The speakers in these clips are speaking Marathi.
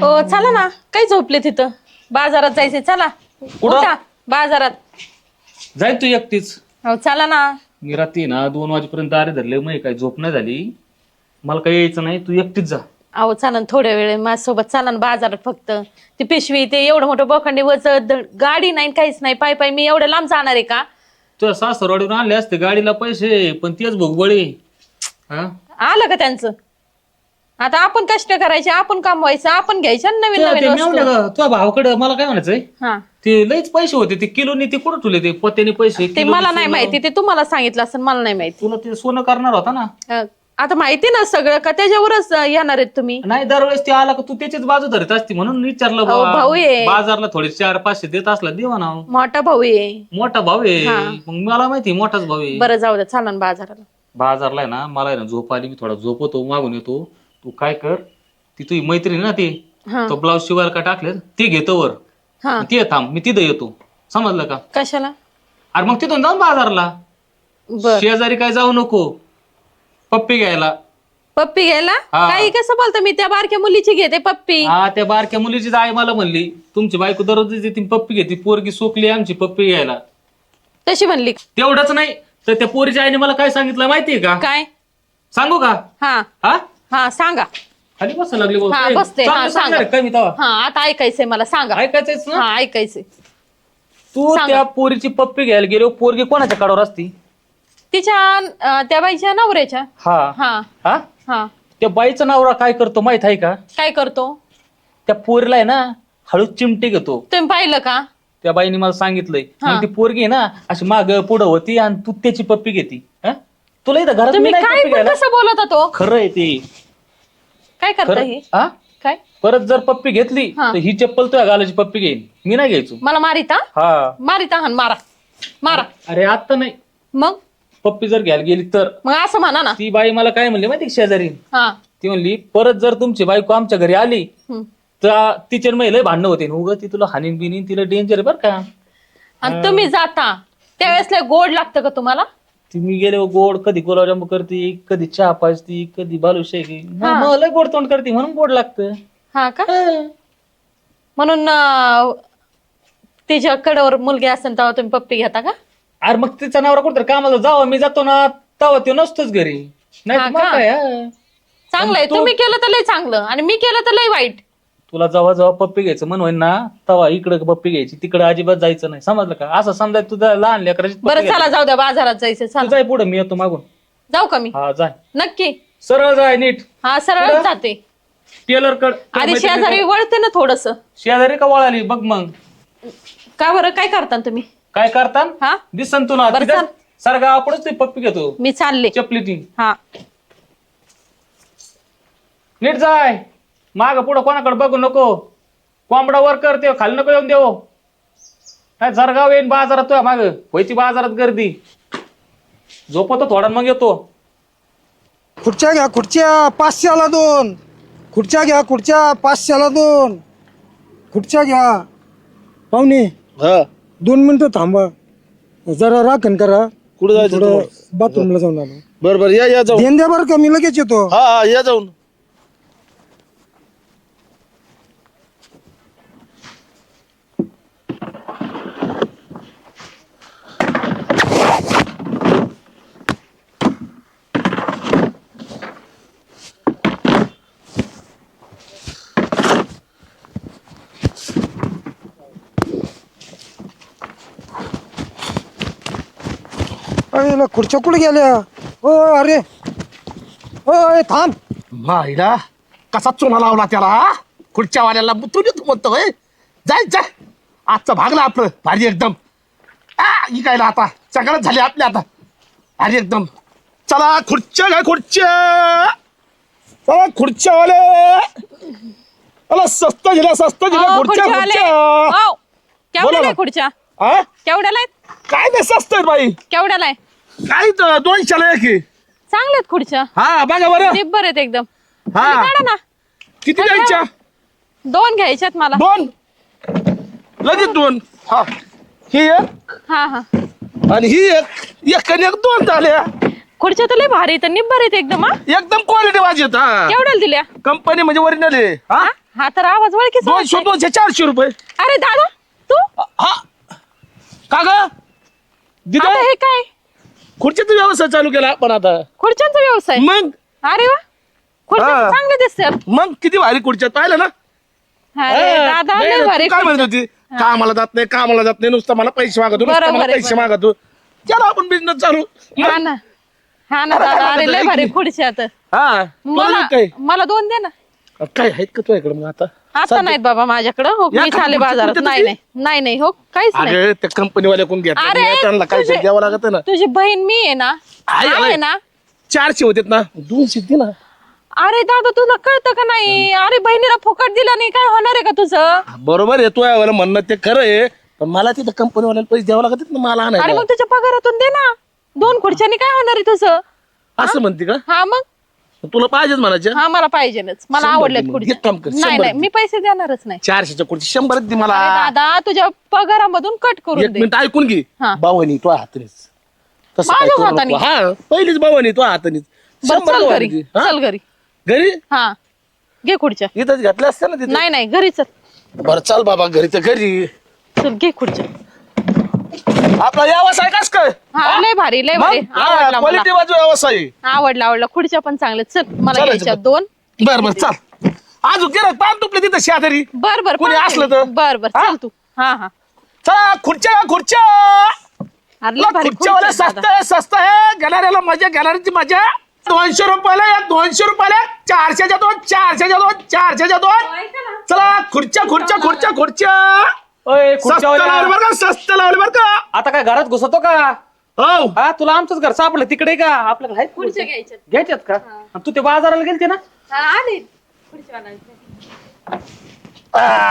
हो चला ना. काही झोपले तिथं बाजारात जायचे चला. कुठं? उठा. बाजारात. जाय तू एकटीच. हो चला ना. मी रात्री ना दोन वाजेपर्यंत दारे धरले. मग काही झोप नाही झाली. मला काही यायचं नाही. तू एकटीच जा. अहो चला ना थोड्या वेळ. माझ्यासोबत चला ना बाजारात फक्त. ती पिशवी ते एवढं मोठं बोखंडे वच गाडी नाही काहीच नाही. पाय पाय मी एवढं लांब जाणार आहे का? तुझ्या सासरवाडीवर आणले असते गाडीला पैसे पण तेच भोगबळी. हा? आलं का त्यांचं? आता आपण कष्ट करायचे आपण कमवायचं आपण घ्यायचं नवीन नवीन वस्तू. तुझ्या भावाकडे मला काय म्हणायचंय? हा. ते लईच पैसे होते ते किलोनी ते कुठं ठेवले ते? पत्त्याने पैसे ते किलोनी मला नाही सोनं. माहिती ते तुम्हाला सांगितलं असं मला नाही माहिती. तुला ते सोनं करणार होता ना? अं, आता माहिती ना सगळं का त्याच्यावरच अं, येणार आहेत तुम्ही? नाही दरवेळेस ते आला का तू त्याचीच बाजू धरत असती म्हणून विचारलं अहो. भाऊ आहे. बाजारला थोडे चार पाचशे देत असला देवा ना मोठा भाऊ आहे मोठा भाऊ आहे हा. मग मला माहिती आहे, मोठाच भाऊ आहे बरं जाऊ द्या चला ना बाजाराला. बाजारला आहे ना मला आहे ना झोप आली मी थोडा झोपवतो मागून येतो. तू काय कर ती तुझी मैत्रीण ना ती हा. तो ब्लाऊज शिवायला का टाकले ते घेतो वर. हा. ते थांब मी तिथं येतो. समजलं का? कशाला? अरे मग तिथून जाऊन बाजारला. बर. शेजारी काय जाऊ नको. पप्पी घ्यायला. पप्पी घ्यायला? हा. काही कसं बोलतो मी? त्या बारक्या मुलीची घेते पप्पी. हा त्या बारक्या मुलीची आई मला म्हणली तुमची बायको दररोज पप्पी घेते. पोरगी सोकली आमची पप्पी घ्यायला. तशी म्हणली? तेवढंच नाही तर त्या पोरीच्या आईने मला काय सांगितलं माहितीये का? काय? सांगू का? हा. हा? हा सांगा. खाली बस लागली. हा, बसते. चांगलं हा, सांगणार सांगा. काय मी तेव्हा हा आता ऐकायचंय मला सांगा. ऐकायचंच ना? हा ऐकायचंय. तू सांगा. त्या पोरीची पप्पी घ्यायला गेलो पोरगी कोणाच्या काढावर असती? तिच्या अं, त्या बाईच्या नवऱ्याच्या? हा. हा. हा? हा. त्या बाईचा नवरा काय करतो माहीत आहे का? काय करतो? त्या पोरीला आहे ना हळू चिमटी घेतो. तुम्ही पाहिलं का? त्या बाईने मला सांगितलंय. हा. मग ती पोरगी आहे ना अशी माग पुढं होती आणि तू त्याची पप्पी घेती? तुला इथं घरात मी तुम्ही नाही काय पप्पी पण घ्यायला. कसं बोलत होतो? खरं आहे ते. काय करता खरं हे? हा काय? परत जर पप्पी घेतली हा. तर ही चप्पल तुझ्या घालायची पप्पी घेईन. मी नाही घ्यायचो. मला मारिता हा? मारिता हान मारा. मारा. अरे आता नाही. मग? पप्पी जर घ्यायला गेली तर? मग असं म्हणा ना. ती बाई मला काय म्हणली माहिती का शेजारी? हा. ती म्हणली परत जर तुमची बायको आमच्या घरी आली हम्म. तर तिचे महिला भांडणं होते. उगं ती तुला हानीन बिनीन तिला डेंजर बरं का. आणि तुम्ही जाता. त्यावेळेस लय गोड लागतं का तुम्हाला? ती मी गेले गोड कधी गुलाबजाम करते कधी चहा पाजती कधी बालुशाही हा. मग लय गोड तोंड करते म्हणून गोड लागतं. हा का? म्हणून अं, तिच्या कडेवर मुलगी असेल तेव्हा तुम्ही पप्पी घेता का? अरे मग तिचा नवरा कुठं कामाला जावा मी जातो ना तेव्हा तो नसतोच घरी. नाही हा तर मग का? काय हा. चांगलं आहे. तुम्ही केलं तर लय चांगलं. आणि मी केलं तर लय वाईट. तुला जेव्हा जेव्हा पप्पी घ्यायचं म्हण होईन ना तेव्हा इकडे पप्पी घ्यायची तिकडे अजिबात जायचं नाही. समजलं का? असं समजा तुझा लहान लेकराची पप्पी बरं घ्यायची. चला जाऊ द्या बाजारात जायचं तू चला जाय पुढे मी येतो मागून. जाऊ का मी? हा जाय. नक्की. सरळ जाय नीट. हा सरळ कुठं? जाते. टेलर कड आधी शेजारी वळते ना थोडस. शेजारी का वळाली? बघ मग. का बरं? काय करता तुम्ही? काय करता हा? दिसन तुला बरं, तिथं चाल. सारखा आपणच ते पप्पी घेतो. मी चालले. चपली ती. हा. नीट जाय. माग पुढं कोणाकडे बघू नको. कोंबडा वर करते खाली नको येऊन देऊ. काय जरगाव येईन बाजारात तुझ्या माग. व्हायची बाजारात गर्दी. झोपतो थोडा मग येतो. खुर्च्या घ्या खुर्च्या. पाचशेला दोन. खुर्च्या घ्या खुर्च्या. पाचशेला दोन. खुर्च्या घ्या. पाहुणे हा. दोन मिनिटं थांबा. जरा राखण करा. कुठं जायचं थोडं? बाथरूमला जाऊन आलो. बर बर या या जाऊन. द्या बरं का? मी लगेच येतो. हा हा या जाऊन. अरे खुर्च्या कुठे गेल्या? ओ अरे. ए, थांब. माहिला कसा चुना लावला त्याला हा? खुर्च्या वाल्याला तू तू म्हणतो होय? जाय जाय आजचा भागला आपलं भारी एकदम. आ इकायला आता. सगळंच झाले आपले आता. भारी एकदम. चला खुर्च्या घ्या खुर्च्या. चला खुर्च्या वाले अला स्वस्त दिल्या स्वस्त दिल्या अहो, खुर्च्या. खुर्च्या अहो, केवढ्याला. आहे खुर्च्या? हा? केवढ्याला आहेत? काय नाही स्वस्त आहे बाई. केवढ्याला आहे? काय तर दोनशेला एक आहे. चांगल्या आहेत खुर्च्या. हा बघा बरं. निब्बर आहेत एकदम. हा. काढा ना. किती द्यायच्या? दोन घ्यायच्यात मला. दोन. लगेच दोन. हा. ही एक हा हा. आणि ही एक. एक आणि एक दोन झाल्या. खुर्च्या तर लय भारी तर निब्बर आहेत एकदम हा. एकदम क्वालिटी वाजत हा. केवढ्याला दिल्या? कंपनी म्हणजे ओरिजिनल आहे. हा? हा? तर आवाज ओळखीचा दोनशे वाटतोय. दोनशे चारशे रुपये. अरे दादा तू? हा. का ग? दिदा? आता हे काय? खुर्चीचा व्यवसाय चालू केला आपण आता. खुर्च्यांचा व्यवसाय? मग? अरे वा. खुर्च्या हा. चांगले दिसतात मग किती भारी खुर्च्यात पाहिलं ना? अरे हा, दादा नाही लय ना, भारी काय म्हणत होती? कामाला जात नाही कामाला जात नाही. नुसतं मला पैसे मागतो नुसतं बरोबर मला आहे, पैसे. मागतो. चला आपण बिझनेस चालू. हा ना. हा ना दादा अरे लय भारी खुर्च्या तर हा मला काय? मला दोन दे ना. काय आहेत का तुझ्याकडे मग आता? आता नाहीत बाबा माझ्याकडं. हो या मी खुर्ची बाजारात. नाही? नाही. नाही नाही हो काहीच नाही. अरे त्या कंपनीवाल्या कोण अरे, त्यांना काय तुझे- द्यावं लागत ना. तुझी बहीण मी आहे ना. आहे, आहे आहे. ना. चारशे होते ना. दोनशे दे ना. अरे दादा तुला कळतं का नाही? अरे बहिणीला फुकट दिलं नाही. काय होणार आहे का तुझं? बरोबर आहे तू म्हणणं ते खरं आहे. पण मला तिथं कंपनीवाल्याला पैसे द्यावं लागत ना मला अरे आणायला मग तुझ्या पगारातून दे ना. दोन खुर्च्यानी काय होणार आहे तुझं? असं म्हणते का? हा मग? तुला पाहिजेच म्हणायचं? हा मला पाहिजेच मला शंभर आवडल्यात दे मग. खुर्च्या एक काम कर, नाही शंभर नाही दे. मी पैसे देणारच नाही. चारशेच्या खुर्ची शंभर दे मला. अरे दादा तुझ्या पगारामधून कट करून एक दे. मिनिट ऐकून घे. हा. बावनी तो हातानेच. तसं काय माझ्याच करू नको. हाताने? हा पहिलीच बावनी तो हातानेच. बरं शंभर चल घरी. हा? चल घरी. घरी? हा. घे खुर्च्या इथंच घातल्या असत्या ना तिथे? नाही नाही घरी चल. बरं चाल बाबा घरी तर घरी. चल घे खुर्च्या आपला व्यवसाय कस काय? हा लय भारी लय भारी. आवडला मला. क्वालिटी बाजू व्यवसाय. आहे. आवडला आवडला. खुर्च्या पण चांगल्या चल मला चालेल, घ्यायच्या चालेल. दोन. बर बर चाल. अजून गेलं पान तुपले तिथं शेजारी. बर बर कोणी पाहते असलं. तर? बर बर हा? चल तू. हा हा. चला खुर्च्या खुर्च्या. अरे लय भारी खुर्च्यावाले खुर्च्या स्वस्त दादा. आहे स्वस्त आहे घेणाऱ्याला मजा घेणाऱ्याची मजा. दोनशे रुपयाला एक दोनशे रुपयाला चारशेच्या दोन चारशेच्या दोन चारशेच्या दोन. चला खुर्च्या खुर्च्या खुर्च्या खुर्च्या. ओय लावले बरं का स्वस्त लावले बरं का? आता काय घरात घुसतो का? हो. हा तुला आमचंच घर सापडलं तिकडे का? आपल्याकडे आहेत खुर्च्या खुर्च्या? घ्यायच्यात. घ्यायच्यात का? आणि तू ते बाजाराला गेलते ना? हा आले. खुर्च्या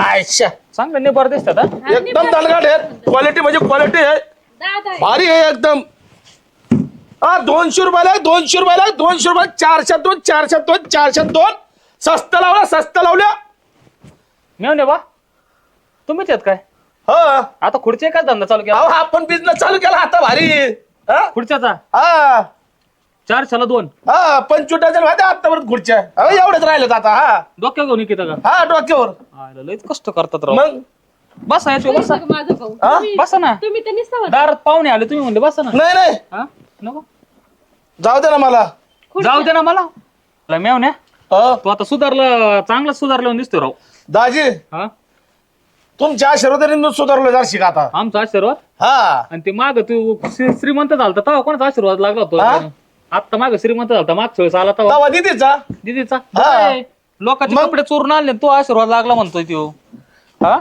आयशा. चांगलं नेबर दिसतात हा? एकदम दणगाट आहे क्वालिटी म्हणजे क्वालिटी आहे. दादा भारी आहे एकदम. हा दोनशे रुपयाला दोनशे रुपयाला दोनशे रुपये चारशे दोन चारशे दोन चारशे दोन. स्वस्त लावलं स्वस्त लावल्या मेवणे बा. तुम्हीच आहेत काय? हो. आता खुर्ची काय धंदा चालू केला? अहो आपण बिझनेस चालू केला आता भारी. हा? खुर्च्याचा? हा. चारशेला दोन. हा पंचवीस डझन होत्या आतापर्यंत खुर्च्या. अहो एवढेच राहिलेत आता हा. डोक्यावर घेऊन येते का? हा डोक्यावर. आयला लयच कष्ट करतात राव. मग? बसा याच्या बसा. माझं भाऊ. हा? बसा ना. तुम्ही तर निसता दारात पाहुणे आले तुम्ही म्हणले बसा ना. नाही नाही. हा? नको. जाऊ दे ना मला. जाऊ दे ना मला. मला मेवण्या. हो. तू आता सुधारलं चांगलं सुधारलं दिसतोय राव. दाजी. हा? तुमच्या आशीर्वादाने सुधारलो जरा का आता. आमचा आशीर्वाद? हा. आणि ते माग तू श्री- श्रीमंत झालता तेव्हा कोणाचा आशीर्वाद लागला हा? होता आता माग श्रीमंत झालता मागच्या वेळेस आला तेव्हा. तवा दिदीचा? दिदीचा? हा. लोकांचे मग? कपडे चोरून आणले आणि तो आशीर्वाद लागला म्हणतोय तो हा?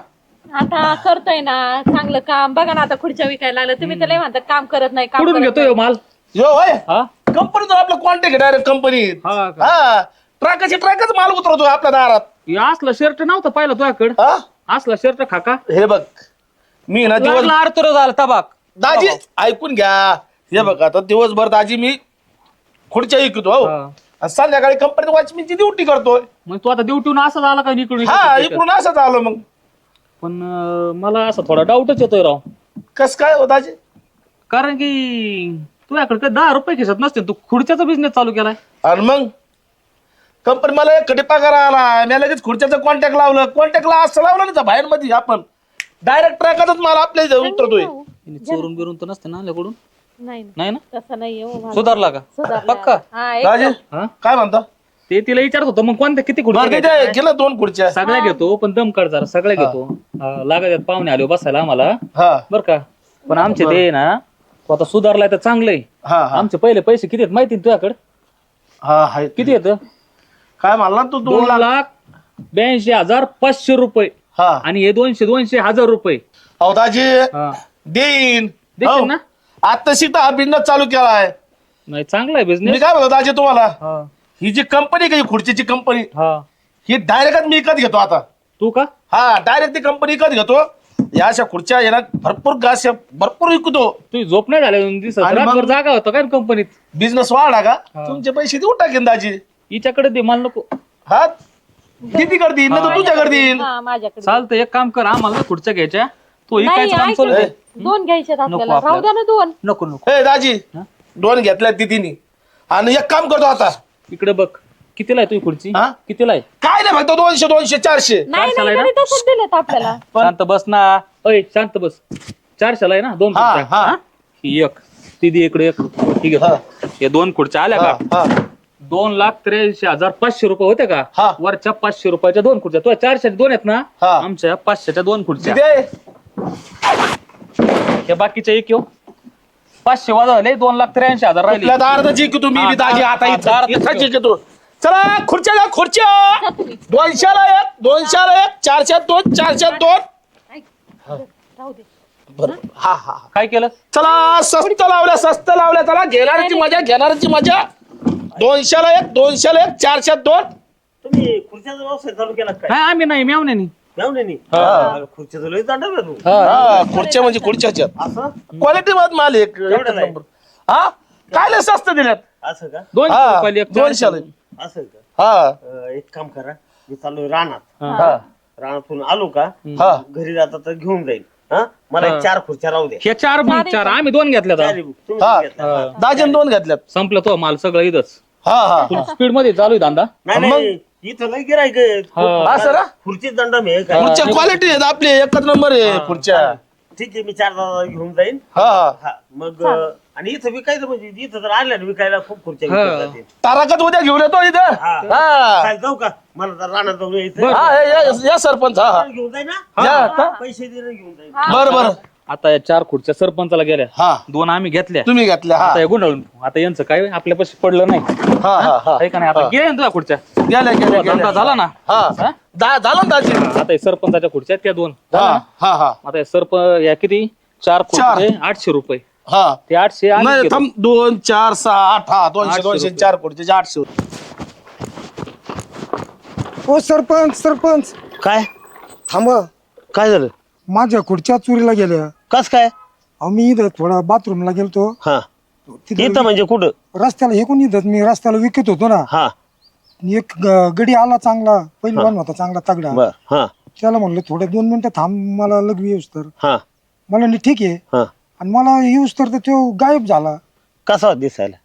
आता करतोय ना चांगलं काम. बघा ना आता खुर्च्या विकायला लागलं. तुम्ही तर लय म्हणतात काम करत नाही काम कुठून करत घेतोय हो माल? यो होय. हा? कंपनीतून आपलं कॉन्टॅक्ट डायरेक्ट कंपनीत हा का? हा. ट्रकाचे ट्रकच माल उतरवतोय आपल्या दारात. हे असलं शर्ट नव्हतं पाहिलं तुझ्याकडं. हा? असला शर्ट खाका हे बघ मी ना दिवस लागला आरतुर झाला तबाक. दाजी ऐकून घ्या. हे बघ आता दिवसभर दाजी मी खुर्च्या ऐकतो हो. हा. आणि संध्याकाळी कंपनीत वॉचमॅनची ड्युटी करतोय. मग तू आता ड्युटीहून असं झाला का इकडून हा इकडून? इकडून असंच आलो मग. पण अं, मला असं थोडा डाऊटच येतोय राव. कस काय हो दाजी? कारण की तुझ्याकडे काही दहा रुपये खिसत नसते तू खुर्च्याचा बिझनेस चालू केलाय. आणि मग? कंपनी मला एक कधी पगार आला. मी लगेच खुर्च्याचं कॉन्टॅक्ट लावलं. कॉन्टॅक्टला असं लावलं ना बाहेर मध्ये आपण. डायरेक्ट ट्रॅकातच मला आपल्या इथं उतरतोय. हिने चोरून बिरून तर नसते ना आपल्याकडून? नाही ना, नाही. ना तसं नाही हो. सुधारला का? सुधारला. पक्का? हा एक हा? काय म्हणता? ते तिला विचारत होतं मग कोणत्या किती खुर्च्या बरं घ्यायच्या? तिथे गेलं दोन खुर्च्या. सगळ्या घेतो पण दम काढ जरा सगळ्या घेतो. हा, लागत पाहुणे आले हो बसायला आम्हाला. हा. बर का? पण आमचे ते ना तू आता सुधारलाय तर चांगलंय. हा हा. आमचे पहिले पैसे किती आहेत माहिती तुझ्याकडे? हा हाय किती येत काय म्हणला तू दोन दोन लाख? लाख ब्याऐंशी हजार पाचशे रुपये. हा. आणि हे दोनशे दोनशे हजार रुपये. अहो दाजी हा. देईन. देशील हो. ना? आता सीता हा बिझनेस चालू केलाय. नाही चांगला आहे मी बिझनेस काय म्हणतो दाजी तुम्हाला? हा. जी कंपनी का ही खुर्चीची कंपनी हा. ही डायरेक्ट मी विकत घेतो आता. तू का? हा डायरेक्ट ती कंपनी विकत घेतो. या अशा खुर्च्या ना भरपूर गास भरपूर विकतो. तुझी झोप नाही झाली दिसत आणि मग- रातभर जागा होता काय कंपनीत बिझनेस वाढा का? हा. तुमचे पैसे देऊ टाकेन दाजी. हिच्याकडे दे मला नको. हा किती करतील नाही तर तुझ्या करतील हा माझ्याकडे. चालतं एक काम कर आम्हाला ना खुर्च्या घ्यायच्या. तू नाही इकायचं काम ऐका चालू ना. दोन घ्यायचे आपल्याला. आपल्याला. राहू द्या ना दोन. नको नको. हे दाजी हा? दोन घेतल्या ती तिन्ही आणि एक काम करतो आता. इकडे बघ. कितीला आहे तुझी खुर्ची? हा? कितीला आहे? काय नाही फक्त दोनशे दोनशे चारशे. नाही चारशेला नाही आहे तरी तसंच दिलेत आपल्याला. शांत बस ना. अय शांत बस. चारशेला आहे ना? दोन हा, खुर्च्या. हा. हा? ही एक. ती दे इकडे एक. ठीक आहे. हे. दोन खुर्च्या आल्या हा, का हा. दोन लाख त्र्याऐंशी हजार पाचशे रुपये होते हा. का वरच्या पाचशे रुपयाच्या दोन खुर्च्या. तुझ्या चारशे दोन आहेत ना? हा. आमच्या पाचशेच्या दोन खुर्च्या. किती? हे बाकीच्या एक येऊ. पाचशे वाजा झाले दोन लाख त्र्याऐंशी हजार राहिले. जिंक तुम्ही? हा, दाजी आता हा, इथं. जिंकतो. चला खुर्च्या घ्या खुर्च्या. दोनशेला एक दोनशेला एक चारशे दोन चारशे दोन. राहू दे हा हा हा. काय केलं? चला स्वस्त लावल्या स्वस्त लावल्या. चला घेणाऱ्याची मजा घेणाऱ्याची मजा. दोनशेला एक दोनशेला एक चारशे दोन. तुम्ही खुर्च्याचा व्यवसाय चालू केला काय? नाही आम्ही नाही मेवणे नाही नाही खुर्च्याचा लय दांडा आहे तू हा खुर्च्या म्हणजे खुर्च्याच्या. असं? क्वालिटी मध्ये माल एक आहे? नंबर हा? काय लय स्वस्त दिल्यात? असं का? दोनशे हा, रुपयाला एक दोनशेला. चारशे. असं का? हा. अं, एक काम करा मी चालू रानात. हा. रानातून आलो का? हा. घरी जाता तर घेऊन जाईल. हा? मला एक चार खुर्च्या राहू द्या हे चार मग चार. आम्ही दोन घेतल्या चार तुम्ही हा. हा. दाजन दोन घेतल्यात. संपलं तो माल सगळं इथंच. हा हा. स्पीडमध्ये चालू आहे धंदा. नाही नाही. इथं लय गिरायक हा. असं ना खुर्चीच दंड मी खुर्च्या क्वालिटी आहेत आपली. एकच नंबर आहे खुर्च्या. ठीक आहे मी चार दादा घेऊन जाईन. हा हा. हा मग अं, आणि इथं विकायचं म्हणजे इथं जर आल्या ना विकायला खूप खुर्च्या जातील. ताराकत उद्या घेऊन येतो इथं? हा. हा. काय जाऊ का? मला तर रानात जाऊन यायचं हा या- या- या सरपंच हा हा. घेऊन जाईन या? पैसे देणं घेऊन जाईन. बरं बरं. आता या चार खुर्च्या सरपंचाला गेल्या. हा. दोन आम्ही घेतल्या. तुम्ही घेतल्या हा. आता हे गुंडाळून. आता यांचं काय आपल्या पडलं नाही. हा हा हा. आहे का नाही? आता गेल्या ना तुझ्या खुर्च्या? गेल्या गेल्या धंदा गेल्या. झाला ना? हा. हा? दा- झालं ना दाजी? आता हे सरपंचाच्या खुर्च्या आहेत त्या दोन. हा हा हा. आता हे सरप या किती? चार खुर्चे आठशे रुपये. हा. ते आठशे नाही. थांब दोन. चार सहा आठ हा दोनशे आठशे दोनशे रुपये. चार कोटीचे आठशे ओ सरपंच सरपंच. काय? थांबा. काय झालं? माझ्या खुर्च्या चोरीला गेल्या. कस काय? अहो मी इथं थोडा बाथरूमला गेलतो. हा. तिथं इथं म्हणजे कुठं? रस्त्याला हे कोण इथं मी रस्त्याला विकत होतो ना. हा. एक ग- गडी आला चांगला पहिलवान होता चांगला तगडा. बर हा. त्याला म्हणलं थोडे दोन मिनिटं थांब मला लग येऊस तर. हा. मला नाही ठीक आहे. हा. आणि मला येऊस तर तो गायब झाला. कसा दिसायला?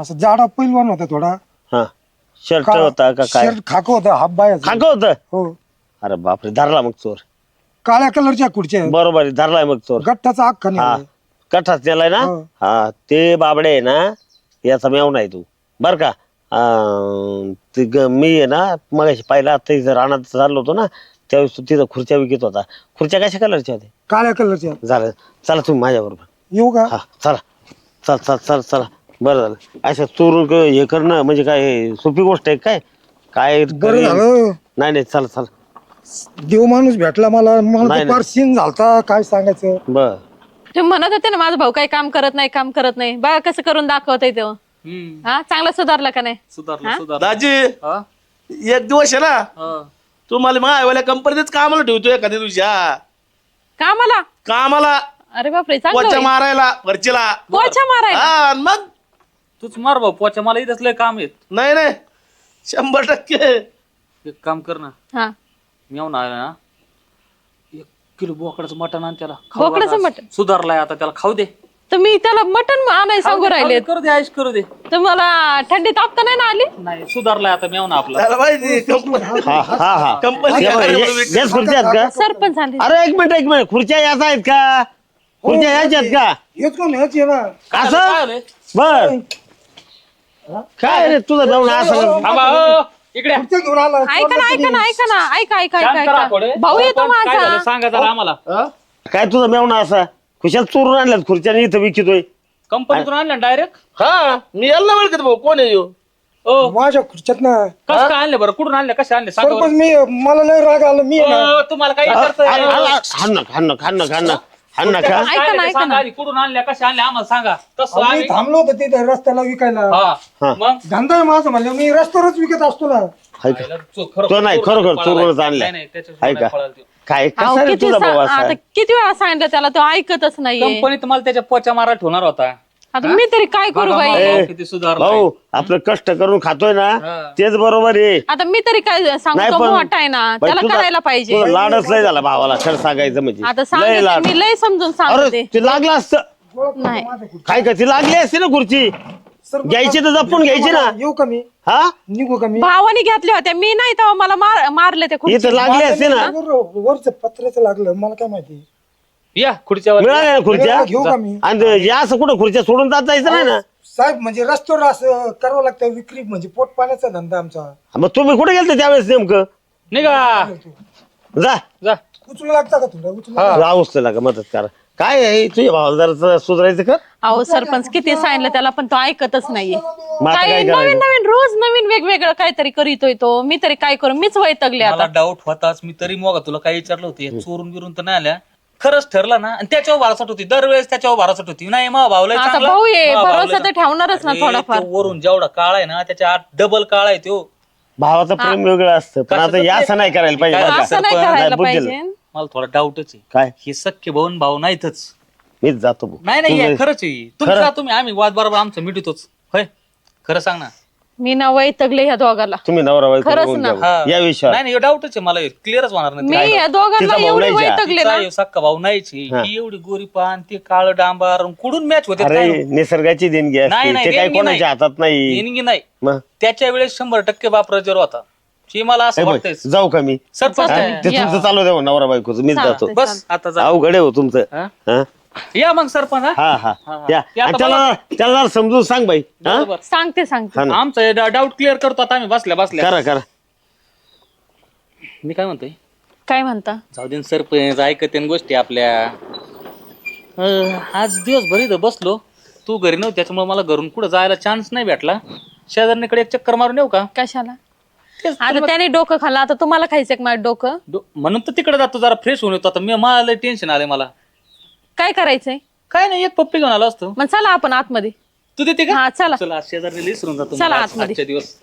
असं जाडा पहिलवान होता थोडा. हा. शर्ट होता का काय? शर्ट खाक होता हाफ बायाचा. खाक होत? हो. अरे बापरे धरला मग चोर. काळ्या कलरच्या खुर्च्या आहेत. बरोबर आहे, धरलाय मग चोर. गठ्ठाचा अख्खा हा. नाही कठाच त्याला ना? हो. हा ते बाबडे आहे ना याचा मेव नाही तू. बर का? अं, ते ग- मी आहे ना मग पाहिला आता इथं रानात चाललो होतो ना त्यावेळेस तू तिथं खुर्च्या विकत होता. खुर्च्या कशा कलरच्या होत्या? काळ्या कलरच्या झालं. चला तुम्ही माझ्या बरोबर येऊ का? हा चला. चल चल चल चला. बरं झालं. अशा चोरून क- हे करणं म्हणजे काय हे सोपी गोष्ट आहे काय? काय बरं? झालं. नाही नाही चला चला. देव माणूस भेटला मला. नाही, फार सीन झालता. काय सांगायचं? बर. तुम्ही म्हणत होते ना माझा भाऊ काही काम करत नाही काम करत नाही. बघा कसं करून दाखवत आहे तो. हम्म, हा चांगला सुधारला का नाही? सुधारलं सुधारलं. दाजी हा? एक दिवस आहे ना हा. तू मला माझ्या कंपनीतच कामाला ठेवतो एखाद्या दिवशी हा. कामाला? कामाला. अरे बापरे चांगलं पोचा होईल. मारायला वरचीला पोछा मारायला? हा आणि मग? तूच मार भाऊ पोचा मला इथंच लय काम येत नाही नाही. शंभर टक्के. एक काम कर ना. हा. मेवून आला ना. एक किलो बोकडाचं मटण आण त्याला. खाऊ बोकडाचं घाल. मटण? सुधारलाय आता त्याला खाऊ दे. तर मी त्याला मटण आणायला सांगू राहिले करू दे आयुष करू दे. तुम्हाला थंडी तापता नाही ना आली? नाही सुधारलाय आता मेवना आपला. त्याला माहिती कंपनी हा हा हा कंपनी हे बघ, हे- हेच खुर्च्या आहेत का? सरपंच अरे एक मिनिट एक मिनिट. खुर्च्या याच आहेत का? खुर्च्या याच आहेत का? हेच कोण हेच ना असं? बर. काय रे तुझं जाऊन असं थांबा, हो. इकडे खुर्च्या घेऊन आला ऐका ना ऐका ना ऐका ना ऐका ऐका शांत ऐका. राहा ऐका थोडे. भाऊ येतो सरपंच, काय झालं? माझा सांगा जरा आम्हाला. काय तुझं मेवणा असा? खुशाल चोरून आणल्यात खुर्च्याने इथं विकितोय. कंपनीतून आणलं डायरेक्ट हा मी यायला नाही ओळखत भाऊ कोण आहे ह्यो? ओ. माझ्या खुर्च्यात ना कसं काय आणले बरं? कुठून आणले? कसे आणले? सांगा सरपंच मी मला लय राग आला मी आहे ना बरं. ओ, तुम्हाला काही करता हाण ना हाण ना हाण ना ऐका ऐका. कुठून आणल्या? कशा आणल्या? आम्हाला सांगा. तसं मी आम्ही थांबलो होतो तिथे रस्त्याला विकायला. हा. हा. मग? धंदा आहे माझं म्हणलं मी रस्त्यावरच विकत असतो ना. तो नाही, खरोखर. चोरूनच आणलंय. नाही, काय अहो, कसा रे किती तुझा सा- भाऊ असा? आता किती वेळा सांगितलं त्याला? तो ऐकतच नाहीये. कंपनीत मला त्याच्या पोचा मारा ठेवणार होता. आता मी तरी काय करू बाई? भाऊ, ए, किती सुधारला भाऊ आपलं कष्ट करून खातोय ना. तेच बरोबर आहे. आता मी तरी काय सांगतो पण- मोठा आहे ना बाई, त्याला तुझा- करायला पाहिजे. तुझा लाडच लय झाला भावाला खरं सांगायचं म्हणजे. आता लय सांगते लाड. मी लय समजून अरे सांगते. ते लागलं असतं. नाही. काय का ती लागली असते ना खुर्ची? सर घ्यायची तर जपून घ्यायची ना. येऊ का मी? हा? निघू का मी? भावाने घेतल्या होत्या. मी नाही तेव्हा मला मार मारले ते खूप इथं लागली असते ना. वरच पत्र्याचं लागलं. मला काय माहिती? या खुर्च्यावर मिळाल्या ना खुर्च्या? घेऊ का मी? आणि या असं कुठं खुर्च्या सोडून जात जायचं नाही ना? साहेब म्हणजे रस्त्यावर असं करावं लागतं. विक्री म्हणजे पोट पाण्याचा धंदा आमचा. मग तुम्ही कुठे गेलते त्यावेळेस नेमकं? निघा. जा जा. उचलू लागता का तुला? उचलू त्याला का मदत करा. काय आहे? तुझ्या भावाला जरा सुधारायचं कर अहो सरपंच किती सांगितलं त्याला पण तो ऐकतच नाहीये. आता काय काय नवीन करायचं? नवीन रोज नवीन वेगवेगळं काहीतरी करीतोय तो. मी तरी काय करू? मीच वैतगले मला आता. डाऊट होताच. मी तरी मग तुला काय विचारलं होतं? हे चोरून बिरून तर नाही आल्या. खरंच ठरलं ना? आणि त्याच्यावर भारासट होती दरवेळेस त्याच्यावर भारासट होती नाही मग भावला आता भाऊ ये भरोसा तर ठेवणारच ना थोडाफार. वरून जेवढा काळ आहे ना त्याच्या आत डबल काळ आहे तो. भावाचं प्रेम वेगळं असतं. पण आता या असं नाही करायला पाहिजे बरं का? असं नाही करायला बुद्धीला. पाहिजे. मला थोडा डाऊटच आहे. काय? हे सख्य भाऊन भाऊ नाहीतच. मीच जातो भाऊ. नाही नाही हे खरंच आहे. तुम्ही जा तुम्ही. आम्ही वाद बरोबर आमचं मिटवतोच होय? खरं सांग ना. मी ना वैतगले ह्या दोघाला. तुम्ही नवरा बायको खरंच बघून ना. घ्या. हा. या विषयावर. नाही नाही डाऊटच आहे. मला क्लिअरच होणार मी नाही या दोघांना भाऊ एवढे नाही जा. वैतगले ना. तिचा सक्का भाऊ नाहीच आहे. हा. ही एवढी गोरी पान ते काळ डांबार कुठून मॅच होते काय? अरे निसर्गाची देणगी नाही, असते. नाही, ते काही देणगी कोणाच्या नाही. हातात नाही. देणगी नाही. मग? त्याच्या वेळेस शंभर टक्के बाप रजेवर होता. हे मला हे असं वाटतंय. जाऊ का मी? सरपंच हा? ते या. तुमचं चालू द्या नवरा बायकोचं. मीच चालतंय. जातो. बस आता जा. अवघड आहे हो तुमचं. हा? हा? या मग सरपंच हा? हा हा. हा. या. ते आता आणि त्याला त्याला जरा समजून सांग बाई हा? बरोबर. सांगते सांगते. हा ना. आमचं डाऊट क्लिअर करतो आता आम्ही. बसल्या बसल्या. करा करा. मी काय म्हणतोय? काय म्हणता? जाऊ दे न सरपंच ऐकते न गोष्टी आपल्या. अं, आज दिवसभर इथं बसलो. तू घरी नव्हती त्याच्यामुळे मला घरून कुठं जायला चान्स नाही भेटला. शेजारणीकडे एक चक्कर मारून येऊ का? कशाला? तेच आता त्याने डोकं खाल्लं. आता तुम्हाला खायचंय का माझं डोकं? दो- म्हणून तर तिकडे जातो जरा फ्रेश होऊन येतो. आता मी मला टेन्शन आलंय मला. काय करायचंय? काय नाही एक पप्पी घेऊन आलो असतो. मग चला आपण आतमध्ये. तू देते का? हा चला. चला आज विसरून जातो चला मला आज- आतमध्ये. आजच्या दिवस.